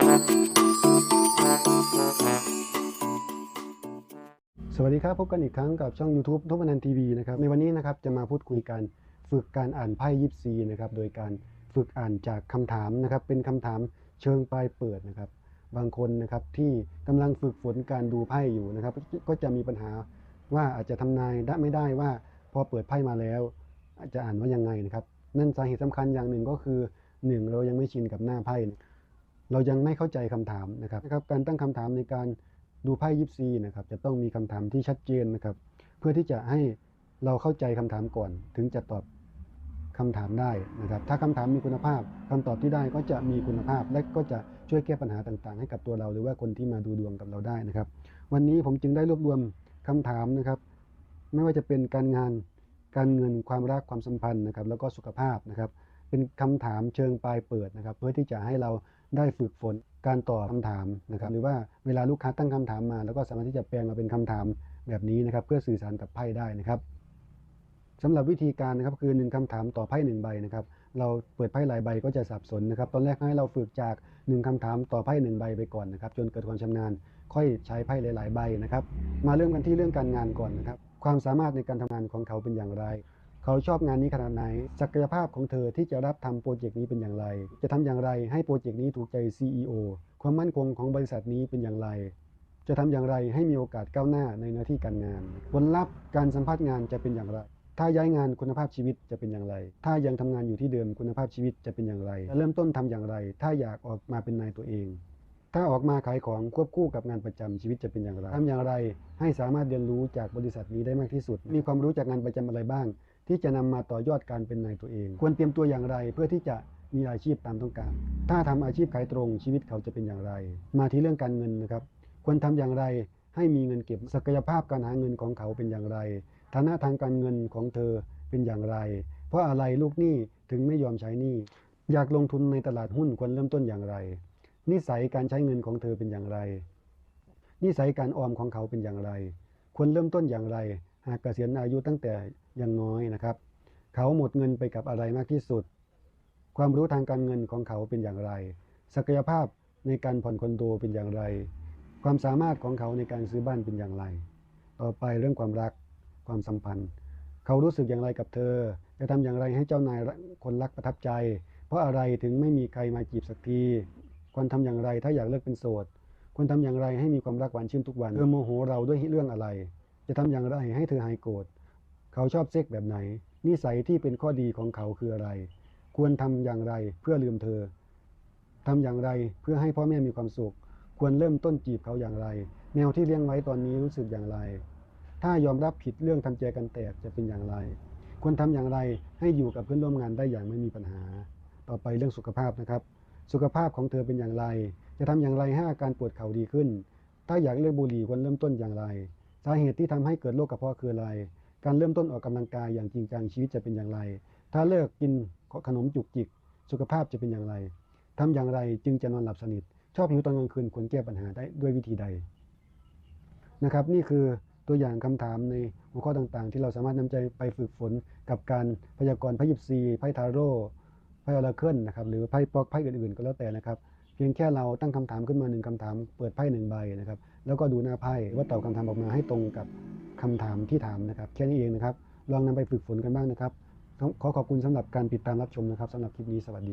สวัสดีครับ พบกันอีกครั้งกับช่อง YouTube ทบนันทีวีนะครับ ในวันนี้นะครับจะมาพูดคุยกันฝึกการอ่านไพ่ยิปซีนะครับโดยการฝึกอ่านจากคำถามนะครับ เป็นคำถามเชิงปลายเปิดนะครับ บางคนนะครับที่กำลังฝึกฝนการดูไพ่อยู่นะครับ ก็จะมีปัญหาว่าอาจจะทำนายได้ไม่ได้ว่าพอเปิดไพ่มาแล้วอาจจะอ่านว่ายังไงนะครับ นั่นสาเหตุสำคัญอย่างหนึ่งก็คือหนึ่งเรายังไม่ชินกับหน้าไพ่ เรายังไม่เข้าใจคำถามนะครับนะครับ การตั้งคำถามในการดูไพ่ยิปซีนะครับ จะต้องมีคำถามที่ชัดเจนนะครับ เพื่อที่จะให้เราเข้าใจคำถามก่อน ถึงจะตอบคำถามได้นะครับ ถ้าคำถามมีคุณภาพคำตอบที่ได้ก็จะมีคุณภาพ และก็จะช่วยแก้ปัญหาต่างๆ ให้กับตัวเรา หรือว่าคนที่มาดูดวงกับเราได้นะครับ วันนี้ผมจึงได้รวบรวมคำถามนะครับ ไม่ว่าจะเป็นการงานการเงินความรักความสัมพันธ์นะครับ แล้วก็สุขภาพนะครับ เป็นคำถามเชิงปลายเปิดนะครับ เพื่อที่จะให้เรา ได้ฝึกฝนการตอบคำถามนะครับหรือว่าเวลาลูกค้าตั้งคำถามมา แล้วก็สามารถที่จะแปลงมาเป็นคำถามแบบนี้นะครับ เพื่อสื่อสารกับไพ่ได้นะครับสำหรับวิธีการนะครับคือหนึ่งคำถามต่อไพ่หนึ่งใบนะครับเราเปิดไพ่หลายใบก็จะสับสนนะครับ ตอนแรกให้เราฝึกจากหนึ่งคำถามต่อไพ่หนึ่งใบไปก่อนนะครับ จนเกิดความชำนาญ ค่อยใช้ไพ่หลาย ๆ ใบนะครับ มาเริ่มกันที่เรื่องการงานก่อนนะครับ ความสามารถในการทำงานของเขาเป็นอย่างไร เขาชอบงานนี้ขนาดไหน ศักยภาพของเธอที่จะรับทำโปรเจกต์นี้เป็นอย่างไร จะทำอย่างไรให้โปรเจกต์นี้ถูกใจ CEO ความมั่นคงของบริษัทนี้เป็นอย่างไร จะทำอย่างไรให้มีโอกาสก้าวหน้าในหน้าที่การงาน ผลลัพธ์การสัมภาษณ์งานจะเป็นอย่างไร ถ้าย้ายงานคุณภาพชีวิตจะเป็นอย่างไร ถ้ายังทำงานอยู่ที่เดิมคุณภาพชีวิตจะเป็นอย่างไร เริ่มต้นทำอย่างไร ถ้าอยากออกมาเป็นนายตัวเอง ถ้าออกมาขายของควบคู่กับงานประจำชีวิตจะเป็นอย่างไรทำอย่างไร ให้สามารถเรียนรู้จากบริษัทนี้ได้มากที่สุด มีความรู้จากงานประจำอะไรบ้าง ที่จะนำมาต่อยอดการเป็นนายตัวเอง ควรเตรียมตัวอย่างไรเพื่อที่จะมีอาชีพตามต้องการ ถ้าทำอาชีพขายตรงชีวิตเขาจะเป็นอย่างไร มาที่เรื่องการเงินนะครับ ควรทำอย่างไรให้มีเงินเก็บศักยภาพการหาเงินของเขาเป็นอย่างไร ฐานะทางการเงินของเธอเป็นอย่างไร เพราะอะไรลูกหนี้ถึงไม่ยอมใช้หนี้ อยากลงทุนในตลาดหุ้นควรเริ่มต้นอย่างไร นิสัยการใช้เงินของเธอเป็นอย่างไร นิสัยการออมของเขาเป็นอย่างไร ควรเริ่มต้นอย่างไร หากเกษียณอายุตั้งแต่ยังน้อยนะครับ เขาหมดเงินไปกับอะไรมากที่สุด ความรู้ทางการเงินของเขาเป็นอย่างไร ศักยภาพในการผ่อนคอนโดเป็นอย่างไร ความสามารถของเขาในการซื้อบ้านเป็นอย่างไร ต่อไปเรื่องความรัก ความสัมพันธ์ เขารู้สึกอย่างไรกับเธอ จะทำอย่างไรให้เจ้านายคนรักประทับใจ เพราะอะไรถึงไม่มีใครมาจีบสักที ควรทำอย่างไรถ้าอยากเลิกเป็นโสดควรทำอย่างไรให้มีความรักหวานชื่นทุกวันเธอโมโหเราด้วยเรื่องอะไร จะทำอย่างไรให้เธอหายโกรธเขาชอบเซ็กแบบไหน นิสัยที่เป็นข้อดีของเขาคืออะไร ควรทำอย่างไรเพื่อลืมเธอทำอย่างไรเพื่อให้พ่อแม่มีความสุข ควรเริ่มต้นจีบเขาอย่างไรแมวที่เลี้ยงไว้ตอนนี้รู้สึกอย่างไร ถ้ายอมรับผิดเรื่องทำใจกันแตกจะเป็นอย่างไร ควรทำอย่างไรให้อยู่กับเพื่อนร่วมงานได้อย่างไม่มีปัญหา ต่อไปเรื่องสุขภาพนะครับ สุขภาพของเธอเป็นอย่างไร จะทำอย่างไรให้อาการปวดเข่าดีขึ้น ถ้าอยากเลิกบุหรี่ควรเริ่มต้นอย่างไร สาเหตุที่ทำให้เกิดโรคกระเพาะคืออะไร การเริ่มต้นออกกำลังกายอย่างจริงจังชีวิตจะเป็นอย่างไร ถ้าเลิกกินขนมจุกจิก สุขภาพจะเป็นอย่างไรทำอย่างไรจึงจะนอนหลับสนิท ชอบหิวตอนกลางคืนควรแก้ปัญหาได้ด้วยวิธีใดนะครับนี่คือตัวอย่างคำถามในหัวข้อต่างๆ ที่เราสามารถนำใจไปฝึกฝนกับการพยากรณ์พยิปซีไพ่ทาโร่ พ่ออราเคิลนะครับหรือไพ่ปอกไพ่อื่นๆก็แล้วแต่นะครับ เพียงแค่เราตั้งคำถามขึ้นมาหนึ่งคำถาม เปิดไพ่หนึ่งใบนะครับ แล้วก็ดูหน้าไพ่ว่าตอบคำถามออกมาให้ตรงกับคำถามที่ถามนะครับ แค่นี้เองนะครับ ลองนำไปฝึกฝนกันบ้างนะครับ ขอขอบคุณสำหรับการติดตามรับชมนะครับสำหรับคลิปนี้สวัสดี